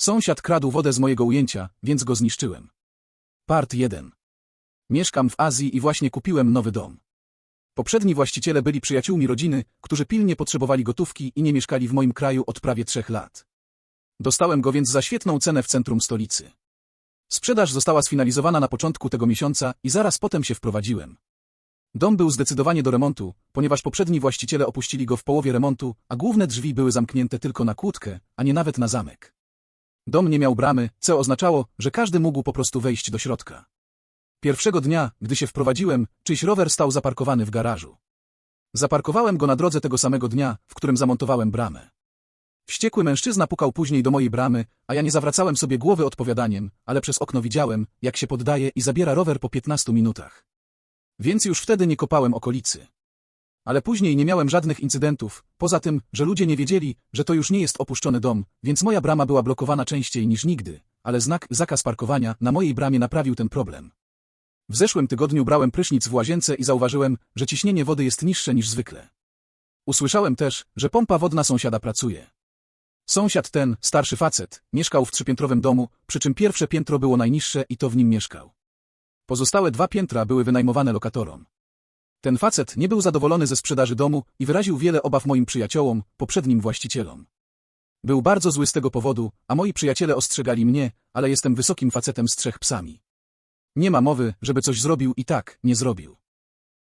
Sąsiad kradł wodę z mojego ujęcia, więc go zniszczyłem. Part 1. Mieszkam w Azji i właśnie kupiłem nowy dom. Poprzedni właściciele byli przyjaciółmi rodziny, którzy pilnie potrzebowali gotówki i nie mieszkali w moim kraju od prawie trzech lat. Dostałem go więc za świetną cenę w centrum stolicy. Sprzedaż została sfinalizowana na początku tego miesiąca i zaraz potem się wprowadziłem. Dom był zdecydowanie do remontu, ponieważ poprzedni właściciele opuścili go w połowie remontu, a główne drzwi były zamknięte tylko na kłódkę, a nie nawet na zamek. Dom nie miał bramy, co oznaczało, że każdy mógł po prostu wejść do środka. Pierwszego dnia, gdy się wprowadziłem, czyjś rower stał zaparkowany w garażu. Zaparkowałem go na drodze tego samego dnia, w którym zamontowałem bramę. Wściekły mężczyzna pukał później do mojej bramy, a ja nie zawracałem sobie głowy odpowiadaniem, ale przez okno widziałem, jak się poddaje i zabiera rower po 15 minutach. Więc już wtedy nie kopałem okolicy. Ale później nie miałem żadnych incydentów, poza tym, że ludzie nie wiedzieli, że to już nie jest opuszczony dom, więc moja brama była blokowana częściej niż nigdy, ale znak zakaz parkowania na mojej bramie naprawił ten problem. W zeszłym tygodniu brałem prysznic w łazience i zauważyłem, że ciśnienie wody jest niższe niż zwykle. Usłyszałem też, że pompa wodna sąsiada pracuje. Sąsiad ten, starszy facet, mieszkał w trzypiętrowym domu, przy czym pierwsze piętro było najniższe i to w nim mieszkał. Pozostałe dwa piętra były wynajmowane lokatorom. Ten facet nie był zadowolony ze sprzedaży domu i wyraził wiele obaw moim przyjaciołom, poprzednim właścicielom. Był bardzo zły z tego powodu, a moi przyjaciele ostrzegali mnie, ale jestem wysokim facetem z trzech psami. Nie ma mowy, żeby coś zrobił i tak, nie zrobił.